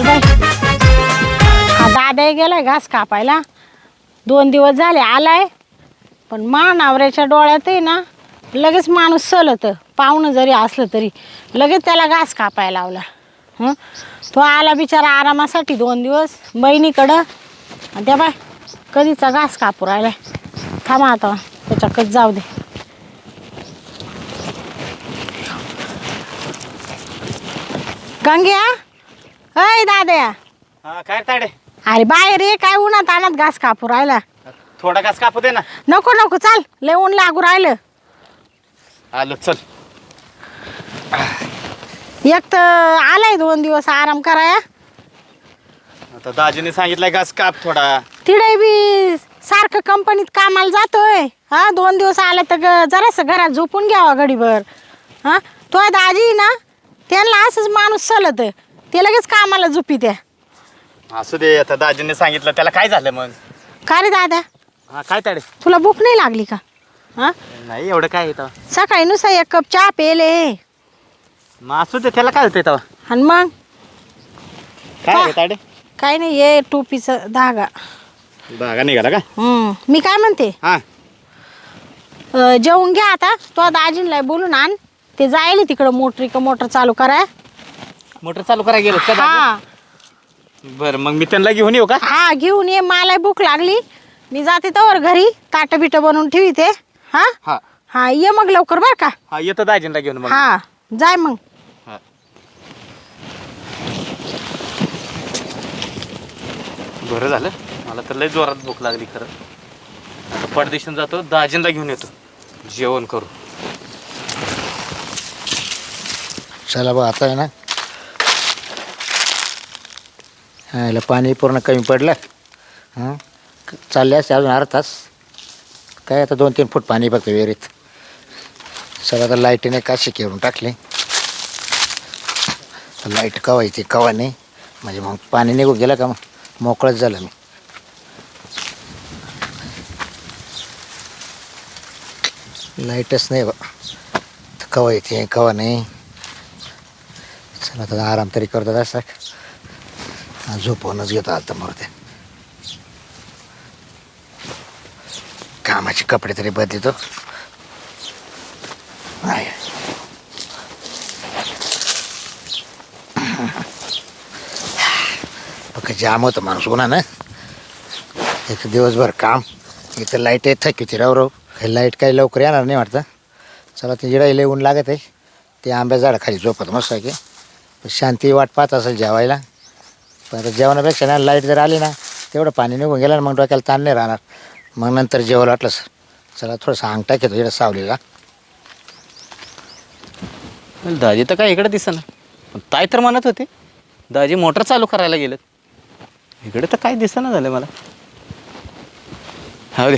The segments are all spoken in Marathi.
चाल बाई हा दादा गेलाय घास कापायला. दोन दिवस झाले आलाय. पण मानावऱ्याच्या डोळ्यात आहे ना लगेच माणूस सलत पाहुणं जरी असलं तरी लगेच त्याला घास कापायला लावला. हं? तो आला बिचारा आरामासाठी दोन दिवस बहिणीकडं. आणि त्या बाय कधीचा घास कापू राहिलाय? थांबा आता त्याच्याकडे जाऊ दे. गंग्या अय दाद्या. हा काय ताडे? अरे बाहेर ये काय उन्हात आणत घास कापू राहिला. थोडा घास कापू दे ना. नको नको चाल लय ऊन लागू राहिलं. आलो चल. एक तर आलाय दोन दिवस आराम कराया. आता दाजीने सांगितलंय घास काप थोडा. तिडे बी सारखं कंपनीत कामाला जातोय. हा दोन दिवस आला तर ग- जरासं घरात झोपून घ्यावा घडीभर हा तो दाजी ना त्यांना असंच माणूस चलत ते लगेच कामाला झोपी त्या असू दे आता दाजीने सांगितलं त्याला काय झालं मग? का रे दादा? हा काय ताडे? तुला भूक नाही लागली का? हा? नाही एवढं काय येतं सकाळी नुसता एक कप चहा पेले. मग असू दे त्याला काय होतंय तेव्हा? आणि मग? काय ताडे? काय नाही ये टोपीचं धागा. धागा निघाला का? हम्म, मी काय म्हणते? हा. अं, जेवून घ्या आता. तो दाजींला बोलून आण. ते जायले तिकडं मोटरी का मोटर चालू कराय मोटर चालू करायला गेलो का हा? बरं मग मी त्यांना घेऊन येऊ का? हा घेऊन ये. मला भूक लागली. मी जाते तर घरी. ताट बिट बनवून ठेवी ते हा? हा. हा ये मग लवकर बर का. हा येतो दाजींना घेऊन मग. हा जाय मग. हा. बरं झालं. मला तर लय जोरात भूक लागली खरं. आता परदेशात जातो दाजींना घेऊन येतो. जेवण करू. चला बा आता आहे ना हा याला पाणी पूर्ण कमी पडलं. हां? चालले अजून अर्धा तास. काय आता दोन तीन फूट पाणी फक्त विहिरीत. सगळं आता लाईटीने काशी घेऊन टाकली. लाइट कवा येते कवा नाही. म्हणजे मग पाणी निघून गेलं का मग? मोकळंच झालं मी. लाईटच नाही बा. कवा येते कवा नाही. चला आता आराम तरी करतात असं. हा, झोपवूनच घेतो आता मरते कामाचे कपडे तरी बदलतो. आहे. फक्त जाम होतं माणूस उन्हा ना? एक दिवसभर काम इथं लाइट येत थकी राव राव हे लाइट काही लवकर येणार नाही वाटतं. चला ते जिडा ऊन लागत आहे ते आंब्या झाडाखाली झोपत मस्त आहे की. शांती वाट पाहत असेल जेवायला. पण आता जेवणापेक्षा ना लाइट जर आली ना तेवढं पाणी निघून गेलं ना मग डोक्याला ताण नाही राहणार. मग नंतर जेवायला वाटलं चला थोडंसं अंग टाकेतो इकडं सावलीला दाजी तर काय इकडे दिसेना. पण ताई तर म्हणत होते दाजी मोटर चालू करायला गेलेत. इकडे तर काय दिसेना झालं मला. हा दे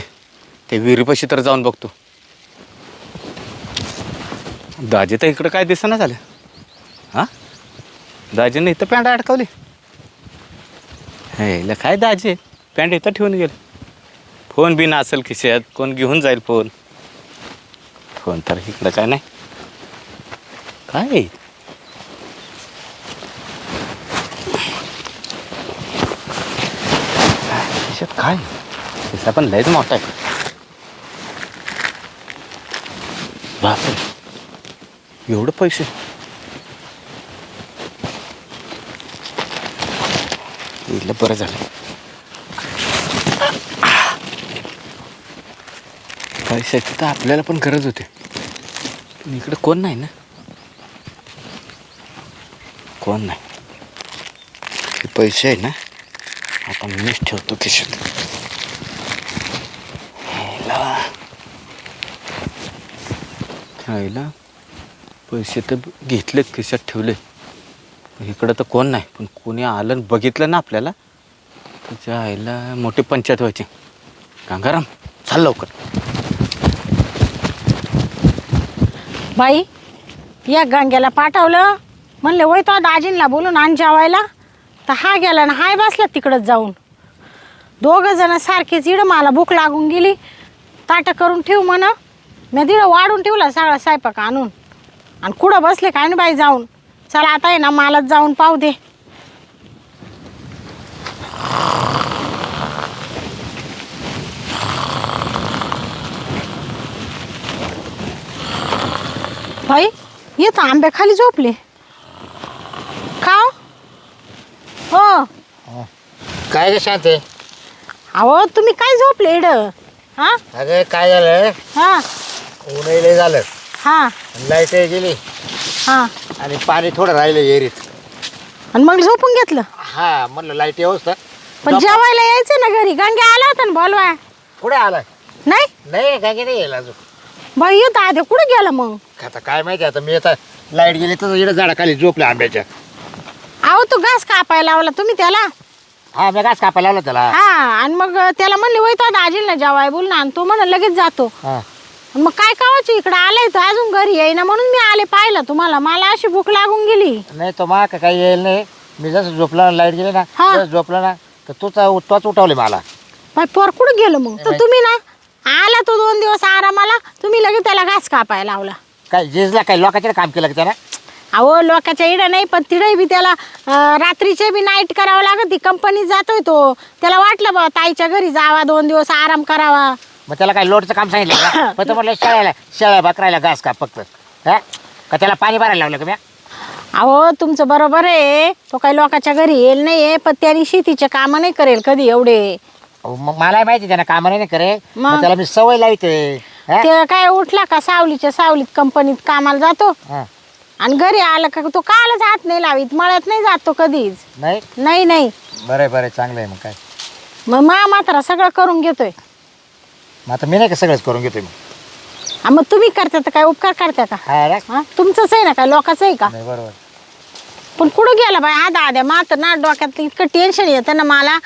ते विहिरीपाशी तर जाऊन बघतो. दाजी तर इकडं काय दिसेना झालं? हां? दाजीने इथं पॅन्ट अडकवली. हे काय दाजे पॅन्ट इथं ठेवून गेले. फोन बी असेल खिशात कोण घेऊन जाईल फोन? फोन तर इकडं काय नाही. काय खिशात काय? खिसा पण लयच मोठा आहे. बापरे. एवढं पैसे. इथलं बरं झालं. पैशाची तर आपल्याला पण गरज होती. पण इकडे कोण नाही ना? कोण नाही? हे पैसे आहे ना आता मीच ठेवतो खिशात. ह्याला पैसे तर घेतलेत खिशात ठेवले इकडं तर कोण नाही पण कोणी आलं आणि बघितलं ना आपल्याला त्याच्या आईला मोठी पंचायत व्हायची. गंगाराम चाल लवकर. बाई या गंग्याला पाठवलं. म्हणले वय तो दाजींला बोलून आण जेवायला. तर हा गेला ना हाय बसला तिकडंच जाऊन. दोघं जण सारखेच इडं मला भूक लागून गेली. ताटं करून ठेव म्हण. मी तिडं वाढून ठेवला सगळा स्वयंपाक आणून. आणि कुठं बसले काय ना बाई जाऊन. चल आता आहे ना मालाच जाऊन पाहू दे. भाई येत आंबे खाली झोपले. खाव हो. हो. काय ग शांत अहो तुम्ही काय झोपले इड हा? अगं काय झालं? हा. उन्हा झालं. हा. लाइट गेली. हा. आणि पाणी थोडं राहिलं एरीत. आणि मग झोपून घेतलं? हा म्हणलं लाइट तर पण जेवायला यायचं ना घरी. गंगे आला होता ना बोलवाय कुठे आलाय नाही? नाही काय की नाही येईल अजून. बाई येत आधी. कुठे गेला मग? आता काय माहिती आता मी आता लाइट गेली तर इकडे झाडाखाली झोपले आंब्याच्या. अहो तो घास कापायला लावला तुम्ही त्याला? हा मी घास कापायला लावला त्याला. हा आणि मग त्याला म्हणले वय तो दाजीला जेवाय बोल ना. आणि तो म्हणा लगेच जातो. हा. मग काय कावाची? इकडे आलाय तर अजून घरी येईना म्हणून मी आले पाहिलं तुम्हाला. मला अशी भूक लागून गेली. नाही तो मा काही येईल नाही. मी जसं झोपला लाइट गेली ना हा. जसं झोपला ना तर तूच तोच उठवले मला. बाई पोर कुठं गेलं मग? तर तुम्ही ना आला तो दोन दिवस आरामाला तुम्ही लगेच त्याला घास कापायला लावला. काय जिजला काय लोकांचे काम केलं का त्यानं? अहो लोकाच्या इडं नाही पण तिडे बी त्याला अं, रात्रीचे बी नाईट करावं लागत. ती कंपनीत जातोय तो. त्याला वाटलं बा ताईच्या घरी जावा दोन दिवस आराम करावा. मग त्याला काय लोडचं काम सांगितलं का? पण तो म्हटलं शेळ्याला शेळ्या बकरायला घास का फक्त. हा? का त्याला पाणी भरायला लावलं का म्या? अहो तुमचं बरोबर आहे. तो काही लोकाच्या घरी येईल नाही आहे पण त्यांनी शेतीचे कामं नाही करेल कधी एवढे. अहो, मग मला माहिती त्यानं काम नाही करे मग? मग त्याला मी सवय लावते. हा? ते काय उठला का सावलीच्या सावलीत कंपनीत कामाला जातो? हा. आणि घरी आला का तो कालच हात नाही लावीत मळ्यात नाही जात तो कधीच. नाही? नाही नाही. बरं बरं चांगलं आहे मग काय. मग मा मात्र सगळं करून घेतोय. मग आता मी नाही का सगळंच करून घेतोय मग? आ, मग तुम्ही करता तर काय उपकार करता का? हा? हा तुमचंच आहे ना काय? लोकांचं आहे का? नाही बरोबर. पण कुठं गेला बाई? हा दाद्या मात्र ना डोक्यात इतकं टेन्शन येतं ना मला.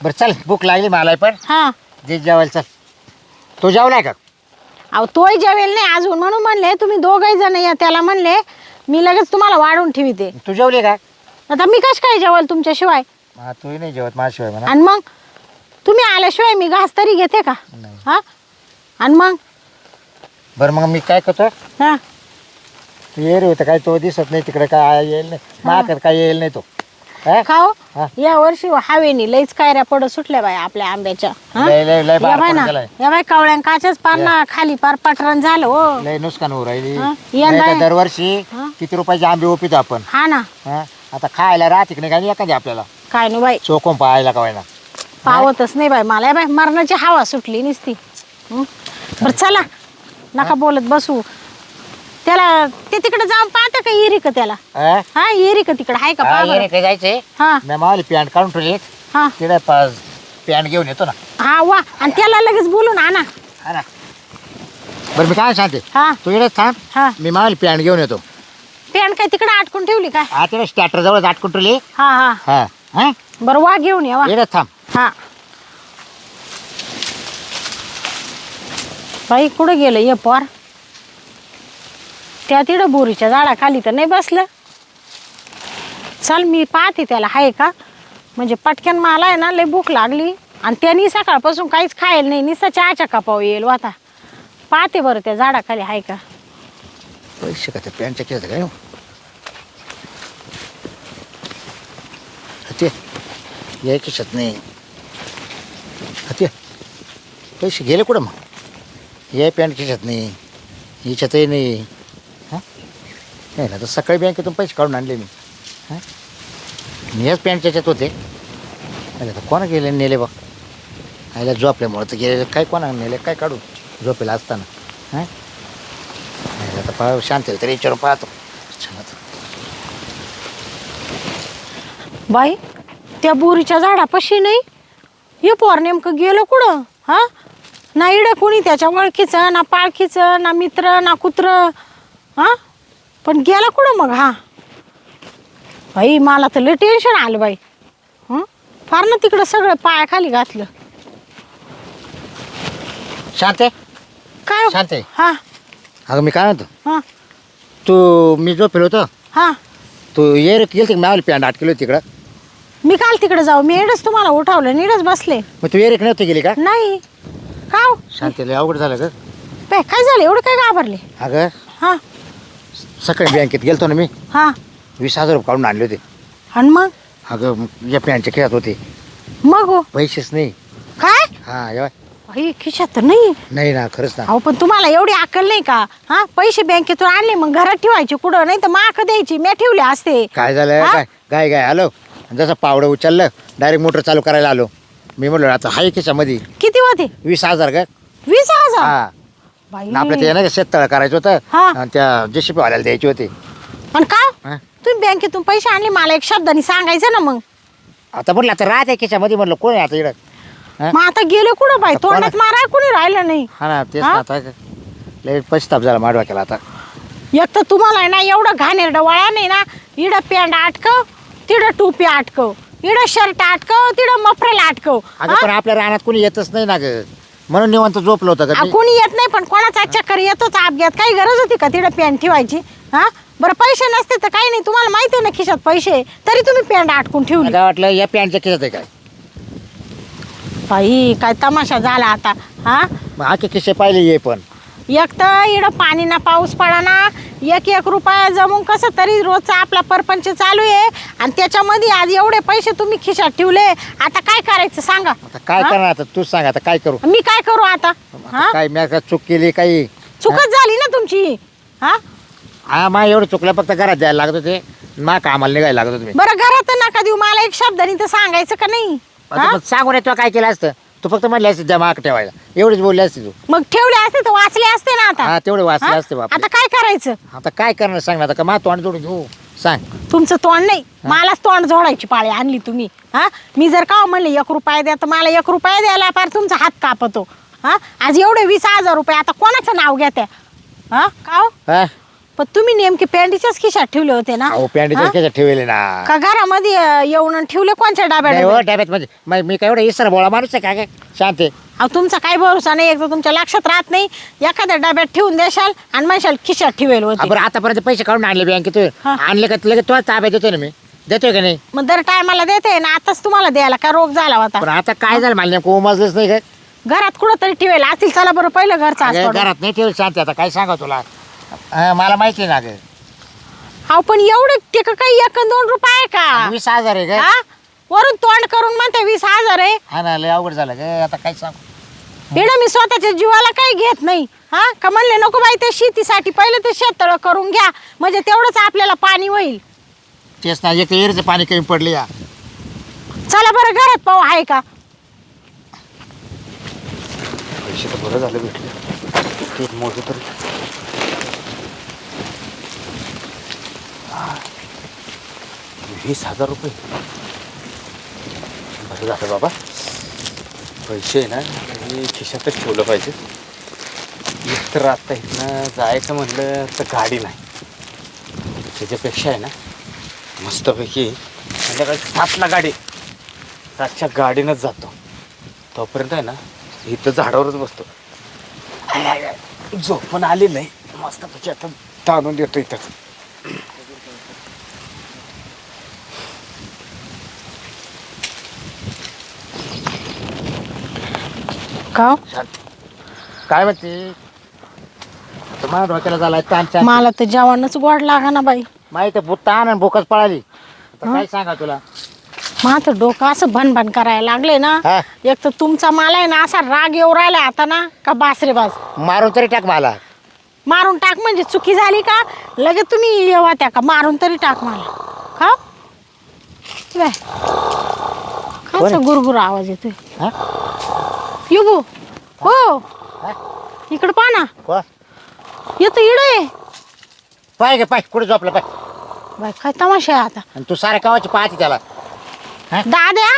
बरं चल भूक लागली मला पण. हा. जे जेवायला चल. तो जेवलाय का? अहो तोही जेवेल नाही अजून. म्हणून म्हणले तुम्ही दोघही जण या. त्याला म्हणले मी लगेच तुम्हाला वाढून ठेवते. तू जेवली का? आता मी कश काय जेवाल तुमच्याशिवाय? हा तूही नाही जेवत माझ्याशिवाय म्हणा. आणि मग? तुम्ही आल्याशिवाय मी घास तरी घेते का? नाही. हा? आणि मग? बरं मग मी काय करतो? हा. तू ये होतं काय तो दिसत नाही तिकडे काय येईल नाही. माझ्याकडे काय येईल नाही तो. हा? खाओ हा. या वर्षी हवेनी लईच कायऱ्या पडत सुटल्या बाय आपल्या आंब्याच्या. हा? लय लय या बाय पडून ना गेलाय या बाय कावळ्या काच्याच पार ना खाली पार पटरण झालं हो. लय नुकसान होऊ राहिली. हा? नाही तर दरवर्षी हा? किती रुपयाचे आंबे ओपितो आपण? हा ना. हा? आता खायला राहते की नाही काय एखादी आपल्याला? काय नाही बाई. चोकून पाहायला का व्हायना पावतच नाही बाई मला. बाय मरणाची हवा सुटली नुसती? बरं चला. नका बोलत बसू. त्याला ते तिकडे जाऊन पाहता का येरी का त्याला? हा? हा येरी का तिकडे. आहे का हा, पहा बरं. जायचंय? हा. मी मावली पॅन्ट काढून ठेवली. हा. तिकडे पॅन्ट घेऊन येतो ना. हा वा. आणि त्याला लगेच बोलून आणा. हा ना. बरं मी काय सांगते? हा. तू इकडेच थांब. हा. मी मावली पॅन्ट घेऊन येतो. पॅन्ट काय तिकडे अटकून ठेवली काय? हा तिकडे स्टॅटर जवळ आटकून ठेवली. हा हा. हा हा. बरं वा घेऊन या वा. इकडेच थांब. हां. बाई कुठं गेलं ये पोर? त्या तिडं बोरीच्या झाडाखाली तर नाही बसलं. चल मी पाहते त्याला आहे का? म्हणजे पटक्यान मला आहे ना लय भूक लागली. आणि त्यांनी सकाळपासून काहीच खायला नाही. निसा चहाच्या कापाव येईल हो आता. पाहते बरं त्या झाडाखाली आहे का? पैसे का ते पॅन्टच्या केलं काय हो? ते या खिशात नाही. ते पैसे गेले कुठं मग? या पॅन्ट खिशात नाही हिच्यातही नाही. हां? नाही ना तर सकाळी बँकेतून पैसे काढून आणले मी. हां? मी याच पॅन्टच्या ह्याच्यात होते. नाही तर कोणा गेले नेले बा? आयला झोपल्यामुळं तर गेले काय कोणा नेले काय काढू? झोपेला असताना. हां? नाही, आता पा शांत तरी विचारून पाहतो. छान बाई त्या बोरीच्या झाडापाशी नाही? हे पोर नेमकं गेलं कुठं? हा? ना इडं कोणी त्याच्या ओळखीचं ना पाळखीचं ना मित्र ना कुत्र? हा? पण गेला कुठं मग हा? बाई मला तर लय टेन्शन आलं बाई. हं? फार ना तिकडं सगळं पायाखाली घातलं. शांत? काय हो? शांत? हा. अगं मी काय म्हणतो? हा. तू मी झोपेल होतो? हा. तू ये रे गेलती का मावली पॅन्ट अटकेली होती तिकडं? मी काल तिकडे जाऊ. मी एडच तुम्हाला उठवलं नीडच बसले. मग तू रे नव्हती गेली का? नाही. का हो? शांतीला अवघड झालं का बाई काय झालं? एवढं काय घाबरले? अगं हा. सकाळी बँकेत गेलतो ना मी. हा. वीस हजार रुपये काढून आणले होते. आणि मग? अगं या पॅन्टच्या खेळात होते. मग हो? पैसेच नाही. काय? हां ही खिशात तर नाही नाही ना खरंच ना. अहो पण तुम्हाला एवढी अक्कल नाही का? हा पैसे बँकेतून आणले मग घरात ठेवायचे कुठं? नाही तर माक द्यायची. मी ठेवले असते. काय झालं? हा? काय गाय गाय आलो जसं पावडं उचललं डायरेक्ट मोटर चालू करायला आलो. मी म्हणलो आता हाय खिशामध्ये. किती होते? वीस हजार का वीस हजार? हा. बाई. आपलं ते नाही का शेततळ करायचं होतं? हा. आणि त्या जेसीपी वाल्याला द्यायचे होते. पण का? हा? तुम्ही बँकेतून पैसे आणले मला एक शब्दाने सांगायचं ना मग. आता म्हटलं आता राहते खिशामध्ये. म्हटलं कोण आहे आता इकडं? हा? मग आता गेले कुठं बाई? आता कोणा- तोंडात मारा कोणी राहिलं नाही. हा ना तेच हा? ना आता लय झाला माडवा केला आता. एक तर तुम्हाला आहे ना एवढं घाणेरडं वळा नाही ना इडं पॅन्ट अटकव तिडं टोपी अटकव इडं शर्ट अटकव तिडं मफरेला अटकव अगं? पण आपल्या रानात कोणी येतच नाही ना ग. म्हणून निवंत झोपलं होतं आ? कोणी येत नाही पण कोणाचा चक्कर येतोच अपघात काही गरज होती का तिडं पॅन्ट ठेवायची? हा? बरं पैसे नसते तर काही नाही. तुम्हाला माहिती आहे ना खिशात पैसे तरी तुम्ही पॅन्ट अटकून ठेवली. मला वाटलं या पॅन्टच्या खिशात आहे काय? बाई काय तमाशा झाला आता. हा? मग आखे खिशे पाहिले ये पण. एक तर इकडं पाणी ना पाऊस पडा ना एक एक रुपया जमून कसं तरी रोजचा आपला परपंच चालू आहे. आणि त्याच्यामध्ये आज एवढे पैसे तुम्ही खिशात ठेवले आता काय करायचं सांगा? आता काय हा? करणार आता? तूच सांग आता काय करू? मी काय करू आता? आता काय मी काय चूक केली काही? चुकच झाली ना तुमची. हा? हा मा एवढं चुकलं फक्त घरात जायला लागत होते. मा कामाला निघायला लागत होते. बरं घरात नका देऊ. मला एक शब्दाने तर सांगायचं का नाही? आता हा? मग सांगून येतो काय केलं असतं. तू फक्त म्हणली असते द्या माग ठेवायला. एवढीच बोलली असते तू. मग ठेवले असते तर वाचले असते ना आता. हा तेवढे वाचले हा? असते बाप आता काय करायचं? आता काय करणार सांग ना आता का मा तोंड जोडून घेऊ? सांग. तुमचं तोंड नाही मलाच तोंड जोडायची पाळी आणली तुम्ही. हा? मी जर का म्हणले एक रुपया द्या तर मला एक रुपया द्यायला फार तुमचा हात कापतो. हा? आज एवढे वीस हजार रुपये आता कोणाचं नाव घेते हा? का हो? हा? पण तुम्ही नेमके पॅन्टीच्याच खिशात ठेवले होते ना? अहो पॅन्टीच्या हा? खिशात ठेवले ना. का घरामध्ये अं, येऊन आणि ठेवले कोणत्या नाही हो डाब्यात डब्यात म्हणजे मै- मी काय एवढं इसर बोळा माणूस आहे का काय शांत आहे. अहो तुमचा काही भरोसा नाही? एक तर तुमच्या लक्षात राहत नाही. एखाद्या डब्यात ठेवून देशाल आणि म्हणशाल खिशात ठेवेल हा, होते बरं आतापर्यंत पैसे काढून आणले बँकेतून हा. आणले का लगेच तो ताब्यात देतो ना मी. देतोय का नाही? मग दर टायमाला देते ना आताच तुम्हाला द्यायला का रोग झाला होता? पण आता काय झालं? मला नेमकं उमजलंच नाही काय घरात कुठं तरी ठेवेल. असतील चला बरं पहिलं घरचं अगं, घरात नाही ठेवलं शांत आता काय सांगा तुला? हा, मला माहिती आहे ना ग. अहो पण एवढे ते का काही एक दोन रुपये आहे का? वीस हजार आहे का हा? वरून तोंड करून म्हणते वीस हजार आहे. हा ना लय अवघड झालं ग. आता काय सांग? इकडे मी स्वतःच्या जीवाला काही घेत नाही. हा? का म्हणले नको बाई ते शेतीसाठी पहिले ते शेततळ करून घ्या. म्हणजे तेवढंच आपल्याला पाणी होईल. तेच ना एक एरीचं पाणी कमी पडले या. चला बरं घरात पाहू आहे का? पैसे तर बरं झालं भेटले. ते मोजू तर वीस हजार रुपये. बरं झालं बाबा. पैसे आहे ना मी खिशातच ठेवलं पाहिजे. एक तर आता इथनं जायचं म्हटलं तर गाडी नाही. त्याच्यापेक्षा आहे ना मस्तपैकी संध्याकाळी सातला गाडी. सातच्या गाडीनंच जातो. तोपर्यंत आहे ना इथं झाडावरच बसतो. झोप पण आली नाही. मस्तपैकी आता ताणून देतो इथंच का? काय म्हणते आता माझ्या डोक्याला झालाय ताण चान मला तर जेवणच गोड लागा ना बाई. माहिती आहे, भूत ताण आणि भूकच पळाली. आता काय सांगा तुला? माझं डोकं असं भनभन करायला लागले ना. हा. एक तर तुमचा मला आहे ना असा राग येऊ राहिला आता ना का बासरे बाज मारून तरी टाक मला. मारून टाक म्हणजे चुकी झाली का? लगेच तुम्ही येवा त्या का? मारून तरी टाक मला. का? काय? गुरगुर आवाज येतोय. हा? युगू हो? इकडं पहा ना? येतो इड आहे. पाय गे पाय. कुठे झोपलं पाय. बाय काय तमाशा आहे आता? आणि तू साऱ्या गावाची पाहते त्याला. दाद्या?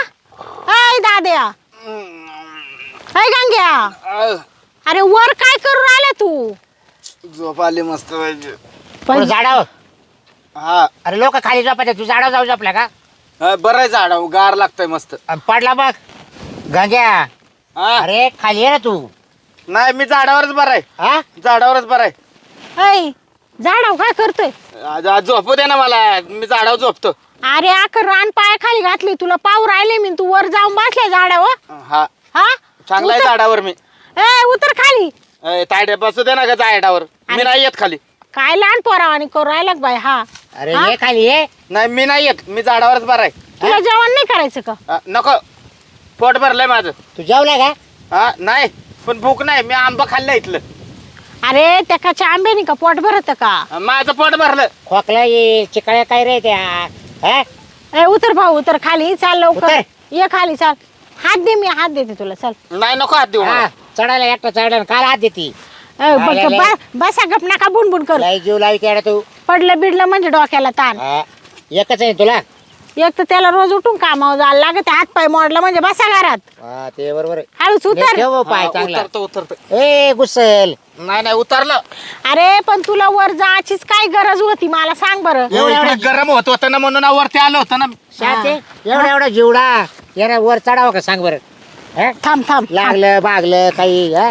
अय दाद्या. अय गंग्या. अरे वर काय करू राहिला तू? झोप आली मस्त पाहिजे पण झाडावर? हा. अरे लोक खाली झोपायचे. तू झाडावर जाऊ झोपल्या का? हा, बरं आहे झाड गार लागतंय मस्त. आणि पडला मग. गांग्या. हा. अरे खाली ये ना तू. नाही मी झाडावरच बरं आहे. हा? झाडावरच बरं आहे. अय झाडाव काय करतोय? आज आज झोपू दे ना मला. मी झाडावर झोपतो. अरे आक रान पाय खाली घातली तुला. पाऊ राहिले मी तू. वर जाऊन बसले झाडावर. हा. हा? चांगला आहे उतर- झाडावर मी. ए उतर खाली. ए, तायडे बसू दे ना का झाडावर. मी नाही येत खाली. काय लहान पोरावानी करू राहिला का बाय हा. अरे हा? ये खाली ये. नाही मी नाही येत. मी झाडावरच बरं आहे. तुला जेवण नाही करायचं का? नको. पोट भरलंय माझं. तू जेवला का? हा नाही पण भूक नाही मी आंबा खाल्लं इथलं. अरे त्या काच्या आंब्यानी का पोट भरत का? माझं पोट भरलं. खोकला ये चिकाळ्या काय रे त्या? हा? ए उतर भाऊ उतर खाली चाल लवकर. उतर. ये खाली चाल. हात दे मी हात देते तुला चल. नाही नको हात देऊ. हा, मला. चढायला एकटा चढायला काल हात देती. ए. बस- बसा गप नका बुनबुन कर. लय जीव लावी तू. पडलं बिडलं म्हणजे डोक्याला ताण. हा, एकच आहे तुला. एक तर त्याला रोज उठून कामावर जायला लागत हात पाय मोडला म्हणजे बसा घरात. हा ते बरोबर आहे. हळूच नीट उतर. ठेव हो पाय चांगला. उतरतो उतरतो. ए गुसल. नाही नाही उतरलं. अरे पण तुला वर जायचीच काय गरज होती मला सांग बरं. एवढं- गरम होत होतं ना म्हणून वरती आलो होतं ना. शाते एवढा एवढा जीवडा. याला वर चढावं का सांग बरं? हा? थांब थांब थांब. लागलं बागलं काही हा?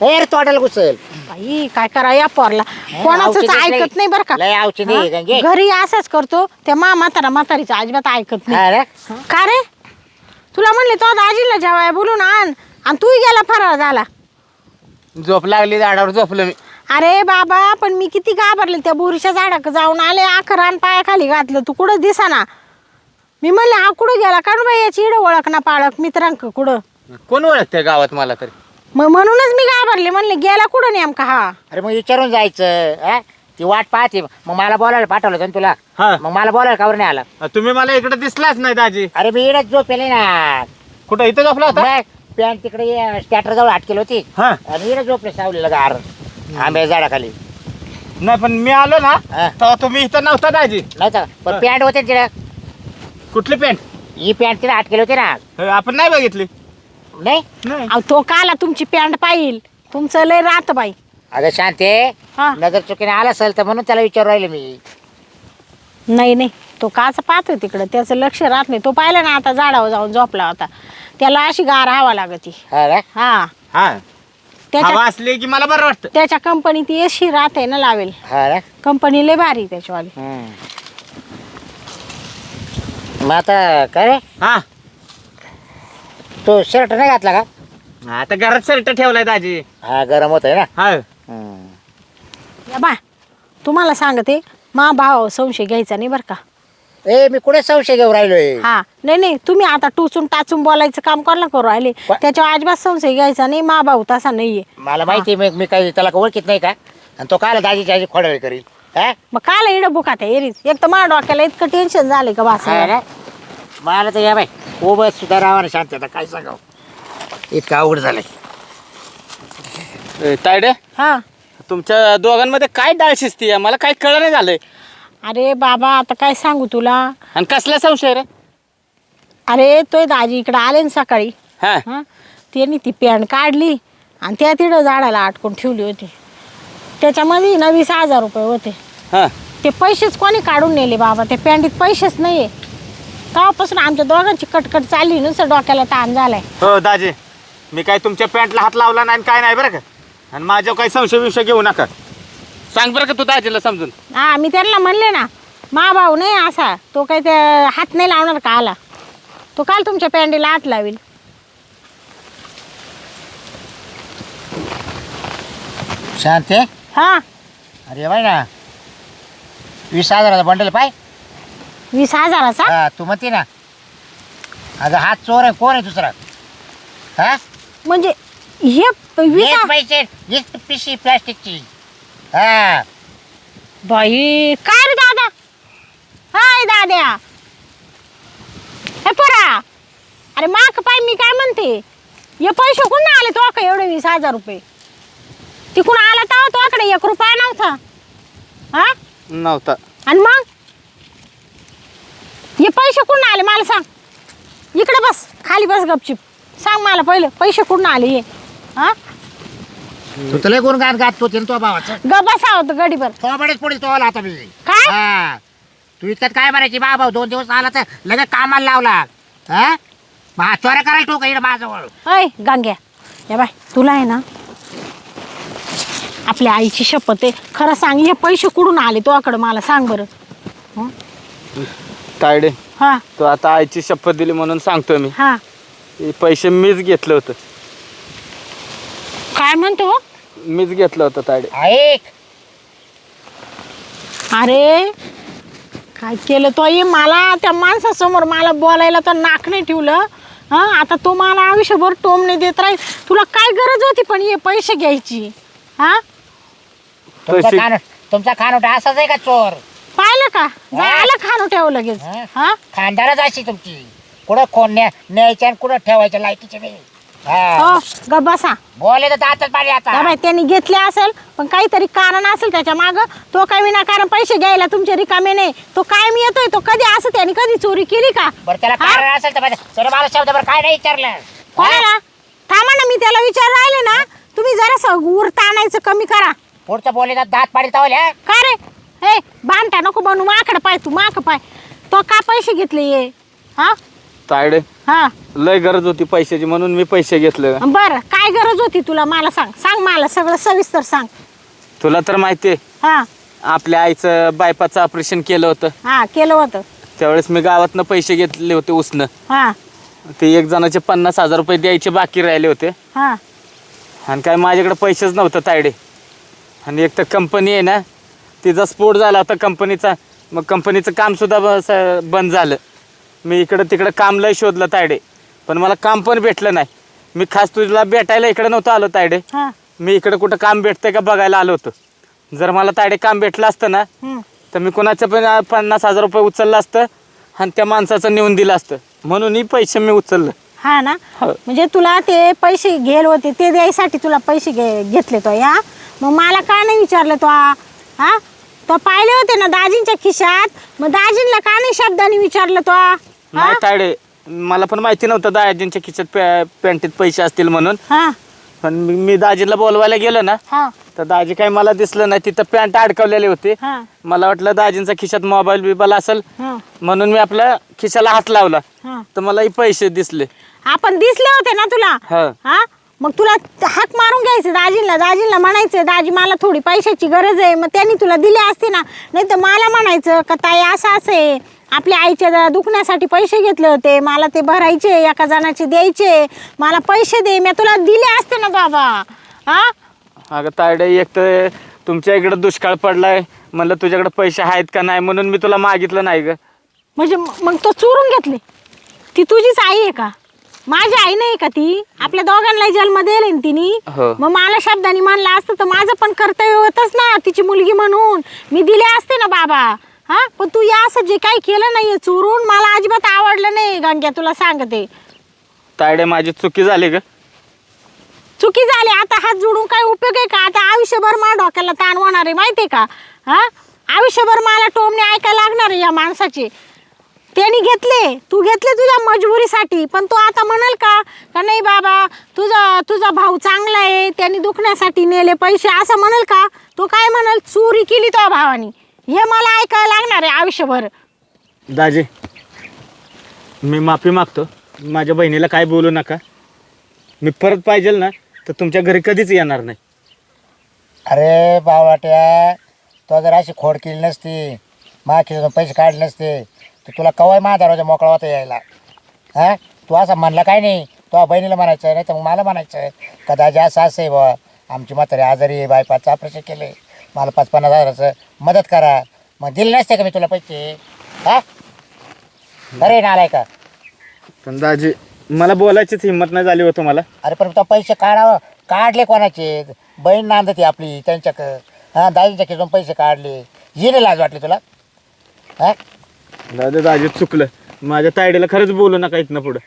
ए रे तोटाला घुसल. बाई काय करा या पोरला? कोणाच औषधच ऐकत नाही बरं का? लय औषधी आहे, गंगे. हा? घरी असंच करतो त्या मा म्हातारा म्हातारीचं अजिबात ऐकत नाही? का रे? तुला म्हणले तो दाजीला जेवाय बोलून आण आणि तूही गेला फरार झाला. झोप लागली झाडावर झोपलं मी. अरे बाबा पण मी किती घाबरले त्या बोरीच्या झाडाक जाऊन आले आखर आणि पायाखाली घातलं तू कुठं दिसाना? मी म्हणले हा कुठं गेला? कारण बाई याची इडं ओळख ना पाळक मित्रांक कुठं? कोण ओळखते गावात मला तरी? मग म्हणूनच मी घाबरले. म्हणले गेला कुठं नेमका हा? अरे मग विचारून जायचं हा? ती वाट पाहते. मग मला बोलायला पाठवलं होतं ना तुला. हा. मग मला बोलायला कावर नाही आला. तुम्ही मला इकडे दिसलाच नाही दाजी. अरे मी इकडे झोपेले ना. कुठं इथं झोपला होता? मग पॅन्ट तिकडे स्टॅटर जवळ अटकेल होती. हा. आणि इकडे झोपले सावलीला गार आंब्या झाडाखाली. नाही पण मी आलो ना हा. तेव्हा तुम्ही इथं नव्हता दाजी. नाही तर पण पॅन्ट होते तिला कुठली पॅन्ट? ही पॅन्ट तिला अटकेल होती ना. आपण नाही बघितली. नाही नाही. अहो तो काला तुमची पॅन्ट पाहिल. तुमचं लय राहत बाई. अगं शांते हा. नजर चुकीने आला असेल तर म्हणून त्याला विचारू राहिले मी. नाही नाही. तो काच पाहतोय तिकडं. त्याचं लक्ष राहत नाही. तो पाहिला ना आता झाडावर जाऊन झोपला होता. त्याला अशी गार हवा लागती. हा? हा. हा. त्याच्या हवा असली की मला बरं वाटतं. त्याच्या कंपनीत एशी राहते ना लावेल. हा रे? कंपनी लय भारी त्याच्यावाली. हम्म. मग आता काय रे? हा. तो शर्ट नाही घातला का? आता घरात शर्ट ठेवलाय दाजी हा गरम होत आहे ना? हा. हम्म. या बा तुम्हाला सांगते मा भाव संशय घ्यायचा नाही बरं का. ए मी कुठे संशय घेऊन राहिलोय? हा नाही नाही तुम्ही आता टुचून टाचून बोलायचं काम कोणाला करू राहिले? वा- त्याच्यावर अजिबात संशय घ्यायचा नाही मा भाऊ तसा नाहीये. मला माहिती आहे, मी मी काही त्याला ओळखीत नाही का? आणि तो काल दाजीची आजी खोडाळी करील हा? मग काल इडं बुका त्या एरीत. एक तर माझ्या डोक्याला इतकं टेन्शन झाले का हा. बसा? मला तर या बाई उभं सुद्धा राहा ना शांत आता काय सांगाव? इतकं अवघड झालंय. ए, तायडे हा. तुमच्या दोघांमध्ये काय डाळ शिजती आहे मला काही कळलं नाही झालंय. अरे बाबा आता काय सांगू तुला? आणि कसला संशय रे? अरे तोय दाजी इकडं आले ना सकाळी. हा. हा? त्यांनी ती पॅन्ट काढली आणि त्या तिथं झाडाला अटकून ठेवली होती. त्याच्यामध्ये ना वीस हजार रुपये होते. हा. ते पैसेच कोणी काढून नेले बाबा? त्या पॅन्टीत पैसेच नाही आहे तेव्हापासून आमच्या दोघांची कटकट चालली नुसतं डोक्याला ताण झालाय. हो दाजी. मी काय तुमच्या पॅन्टला हात लावला नाही आणि काय नाही बरं का? आणि माझ्यावर काही संशय विषय घेऊ नका. सांग बरं का तू दाजीला समजून. हा मी त्यांना म्हणले ना मा भाऊ नाही असा. तो काही ते हात नाही लावणार का आला? तो काल तुमच्या पॅन्टीला हात लावेल शांत आहे? हा. अरे बाई ना वीस हजाराचा बंडल पाय. वीस हजाराचा? हा तू म्हणते ना. अगं हात चोर आहे कोण आहे दुसरा? हा? म्हणजे हे वीस पैसे पिशी प्लास्टिकची. हा. बाई काय रे दादा? हाय दाद्या. हे पोरा. अरे माक पाय मी काय म्हणते? हे पैसे कुठून आले तो का एवढे वीस हजार रुपये? तिकडून आला तर तोकडे एक रुपया नव्हता. हा? नव्हता. आणि मग? हे पैसे कुठून आले? मला सांग. इकडे बस. खाली बस गपचिप. सांग मला पहिलं. पैसे कुठून आले हे? हा? तू तर लय गुण गात गात तो तो भावाचं. ग बसा होतं गडीवर पुढे तो आला आता मी. काय? हा. तू इतक्यात काय म्हणायची? बा भाऊ दोन दिवस आला तर लगेच कामाला लावला. हा? हा चोऱ्या करायला ठोक इकडे माझ्याजवळ. अय गांग्या. या बाय तुला आहे ना आपल्या आईची शपथ आहे. खरं सांग हे पैसे कुठून आले? तो आकडं मला सांग बरं. तायडे. हा. तू आता आईची शपथ दिली म्हणून सांगतोय मी. हा. हे पैसे मीच घेतलं होतं. काय म्हणतो? मीच घेतलं होतं तायडे. ऐक अरे काय केलं तो ये मला त्या माणसासमोर मला बोलायला तर नाक नाही ठेवलं. हा आता तो मला आयुष्यभर टोमणे देत राहील. तुला काय गरज होती पण हे पैसे घ्यायची? हा? तुमचा खान तुमचा खानोटा असाच आहे का चोर? पाहिलं का? जायला खाणं ठेवलं लगेच. हा? हा? खानदारच अशी तुमची. कुठं कोण न्या न्यायच्या आणि कुठं ठेवायच्या लायकीचे नाही. हा. हो ग बसा. बोले तर दातच पाणी त्या आता बाई त्यांनी घेतले असेल पण काहीतरी कारण असेल त्याच्या माग तो काय विनाकारण पैसे घ्यायला तुमचे रिकामे नाही. तो काय मी येतोय तो कधी असं त्याने कधी चोरी केली का? बरं त्याला हा? कारण असेल तर बरं. सर मला काय नाही विचारलं. हा? कोणाला? थांबा ना मी त्याला विचार राहिले ना. तुम्ही जरा उर ताणायचं कमी करा. पुढचं बोले तर दात पाडी तावले? का रे? हे बांधता नको बनू माकड पाय तू माक पाय. तो का पैसे घेतले ये हा? तायडे हा. लय गरज होती पैशाची म्हणून मी पैसे घेतले. बर काय गरज होती तुला? मला सांग सांग मला सगळं सविस्तर सांग. तुला तर माहिती आहे हा. आपल्या आईचं बायपाचं ऑपरेशन केलं होतं. हा केलं होतं. त्यावेळेस मी गावातनं पैसे घेतले होते उसनं. हा. ते एक जणाचे पन्नास हजार रुपये द्यायचे बाकी राहिले होते. हा. आणि काय माझ्याकडे पैसेच नव्हतं तायडे. आणि एक तर कंपनी आहे ना तिचा स्फोट झाला होता कंपनीचा. मग कंपनीचं कामसुद्धा ब- स- बंद झालं. मी इकडं तिकडं काम लय शोधलं तायडे. पण मला काम पण भेटलं नाही. मी खास तुला भेटायला इकडं नव्हतं आलो तायडे. हा. मी इकडं कुठं काम भेटतंय का बघायला आलो होतो. जर मला तायडे काम भेटलं असतं ना हम्म. तर मी कोणाचं पण पन्नास हजार रुपये उचललं असतं आणि त्या माणसाचं नेऊन दिलं असतं. म्हणून ही पैसे मी उचललं. हा ना? हो. म्हणजे तुला ते पैसे घेल होते ते द्यायसाठी तुला पैसे घे घेतले तो या. मग मला का नाही विचारलं तो हा? तो पाहिले होते ना दाजींच्या खिशात? मग दाजींना का नाही शब्दाने विचारलं तो? हा? नाही तायडे मला पण माहिती नव्हतं दाजींच्या खिशात पॅ पॅन्टीत पैसे असतील म्हणून. हा. पण मी मी दाजीला बोलवायला गेलो ना हा. तर दाजी काही मला दिसलं नाही. तिथं पॅन्ट अडकवलेली होती. हा. मला वाटलं दाजींच्या खिशात मोबाईल बिबाईल असेल. हा. म्हणून मी आपल्या खिशाला हात लावला. हा. तर मला ही पैसे दिसले. आपण दिसले होते ना तुला? हा. हा? मग तुला हाक मारून घ्यायचं दाजींना दाजींना म्हणायचं दाजी मला थोडी पैशाची गरज आहे. मग त्यांनी तुला दिले असते ना नाही तर मला म्हणायचं का ताई असं असं आहे. आपल्या आईच्या दुखण्यासाठी पैसे घेतले होते. मला ते भरायचे एका जणाचे द्यायचे. मला पैसे दे मी तुला दिले असते ना बाबा. हा अगं तायडे एक तर तुमच्या इकडं दुष्काळ पडलाय. म्हणलं तुझ्याकडे पैसे आहेत का नाही म्हणून मी तुला मागितलं नाही ग. म्हणजे मग तो चोरून घेतले. ती तुझीच आई आहे का? माझी आई नाही का ती? आपल्या दोघांना जन्म दिले ना तिने. हो. मग मला शब्दाने म्हणलं असतं तर माझं पण कर्तव्य होतच ना तिची मुलगी म्हणून. मी दिले असते ना बाबा. हा? पण तू या असं जे काही केलं नाहीये चोरून मला अजिबात आवडलं नाही गंग्या तुला सांगते. तायडे माझी चुकी झाली ग चुकी झाली. आता हात जोडून काय उपयोग आहे का? आता आयुष्यभर मला डोक्याला ताण होणार आहे माहिती आहे का? हा? आयुष्यभर मला टोमणे ऐकायला लागणार आहे या माणसाचे. त्यांनी घेतले. तू घेतले तुझ्या मजबुरीसाठी. पण तो आता म्हणाल का का नाही बाबा तुझा तुझा भाऊ चांगला आहे त्यांनी दुखण्यासाठी नेले पैसे. असं म्हणाल का? तो काय म्हणाल? चोरी केली तो भावानी. हे मला ऐकायला लागणार आहे आयुष्यभर. दाजी मी माफी मागतो. माझ्या बहिणीला काय बोलू नका. मी परत पाहिजे ना तर तुमच्या घरी कधीच येणार नाही. अरे बावळाट्या तो जर अशी खोड केली नसती माझ्या खिशातून पैसे काढले नसते तर तुला कवाय माझा दरवाजा मोकळा होता यायला. हा? तू असं म्हणलं काय नाही? तो बहिणीला म्हणायचं नाही तर मग मला म्हणायचं कदाचित असं असं आहे बा. आमची म्हातारी आजारी आहे बायपाचं ऑपरेशन केले मला पाच पन्नास हजाराचं मदत करा. मग दिले नसते का मी तुला पैसे? हा? अरे नालाय का पण दाजी मला बोलायचीच हिंमत नाही झाली होतं मला अरे पण तो पैसे काढावं काढले कोणाचे? बहीण नांदते आपली त्यांच्याक हां दाजीच्या खिसून पैसे काढले. हिने लाज वाटली तुला? हा? दादा दाजी चुकलं. माझ्या तायडीला खरंच बोलू नका इथनं पुढं.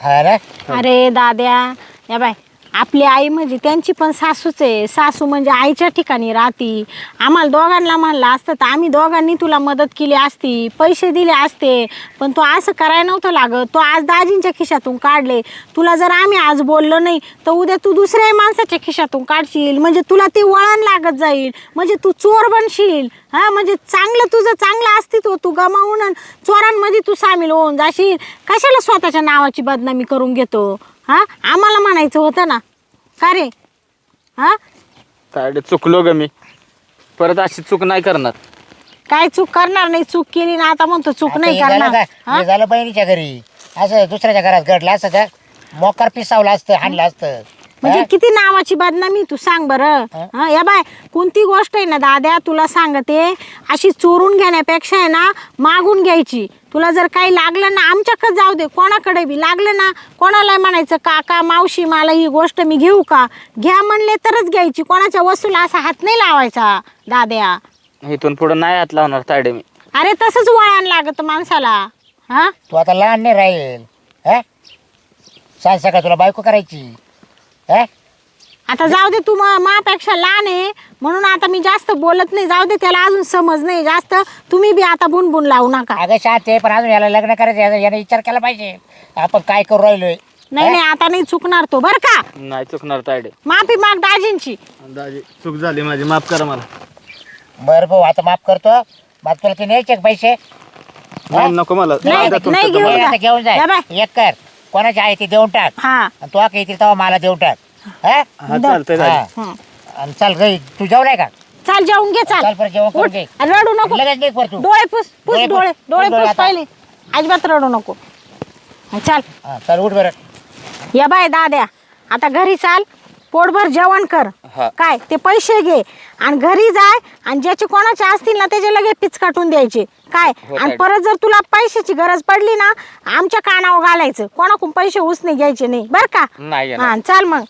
हा ना? अरे दाद्या या बाय. आपली आई म्हणजे त्यांची पण सासूच आहे. सासू म्हणजे आईच्या ठिकाणी राहती. आम्हाला दोघांना म्हणलं असतं तर आम्ही दोघांनी तुला मदत केली असती. पैसे दिले असते. पण तो असं करायला नव्हतं लागत. तो आज दाजींच्या खिशातून काढले. तुला जर आम्ही आज बोललो नाही तर उद्या तू दुसऱ्या माणसाच्या खिशातून काढशील. म्हणजे तुला ते वळण लागत जाईल. म्हणजे तू चोर बनशील. हा म्हणजे चांगलं तुझं चांगलं अस्तित्व तू गमावून चोरांमध्ये तू सामील होऊन जाशील. कशाला स्वतःच्या नावाची बदनामी करून घेतो? हा? आम्हाला म्हणायचं होतं ना. का रे? हा? तायडे चुकलो ग मी. परत अशी चूक नाही करणार. काय चूक करणार नाही? चूक केली ना आता म्हणतो चूक आता नाही हे झालं करणार का हा? हे झालं बहिणीच्या घरी. असं दुसऱ्याच्या घरात घडलं असं का मोकार पिसावलं असतं हाणलं असतं. म्हणजे? किती नावाची बदनामी तू सांग बरं. हा या बाय कोणती गोष्ट आहे ना दाद्या तुला सांगते अशी चोरून घेण्यापेक्षा आहे ना मागून घ्यायची. तुला जर काही लागलं ना आमच्याकडे जाऊ दे कोणाकडे बी लागलं ना कोणाला म्हणायचं काका मावशी मला ही गोष्ट मी घेऊ का? घ्या म्हणले तरच घ्यायची कोणाच्या वस्तूला असा हात नाही लावायचा दाद्या. इथून पुढं नाही हात लावणार तायडे मी. अरे तसंच वळण लागत माणसाला. हा? तू आता लहान नाही राहील हा? सांग सकाळ तुला बायको करायची. हा? आता जाऊ दे तू मा- मापेक्षा लहान आहे. म्हणून आता मी जास्त बोलत नाही. जाऊ दे त्याला अजून समज नाही जास्त. तुम्ही बी आता बुनबुन लावू नका. अगं शांत आहे पण अजून याला लग्न करायचं याचा- याने विचार केला पाहिजे. आपण काय करू राहिलोय? नाही नाही आता नाही चुकणार तो बर का? नाही चुकणार तायडे. माफी माग दाजींची. दाजी चूक झाली माझी. माफ करा मला. बरं भाऊ आता माफ करतो. मग तुला ते न्यायचे का पैसे. नाही नको मला. नाही, तुमचं. घेऊन आता घेऊन जा. या बाय. जाय एक कर. कोणाचे आहे ते देऊन टाक. हा. आणि तो का येतील तेव्हा मला देऊन टाक. हा? हा चालतंय दाजी. हा. हं. आणि चल गई तू जेवलाय का? चाल जेवून घे चाल. जेवण करून उठ. घे. आणि रडू नको. लगेच निघ बरं तू. डोळे पुस पुस डोळे पुस. डोळे. डोळे डोळे पुस आता. पहिले. अजिबात रडू नको. हं, चाल. हा, चल उठ बरं. या बाय दाद्या. आता घरी चाल. पोटभर जेवण कर. हा. काय ते पैसे घे आणि घरी जाय आणि ज्याचे कोणाचे असतील ना त्याचे लगे पिच काटून द्यायचे काय हो, आणि ताई. परत जर तुला पैशाची गरज पडली ना आमच्या कानावर घालायचं कोणाकडून पैसे उसने घ्यायचे नाही बर का नाही येणार. हा चाल मग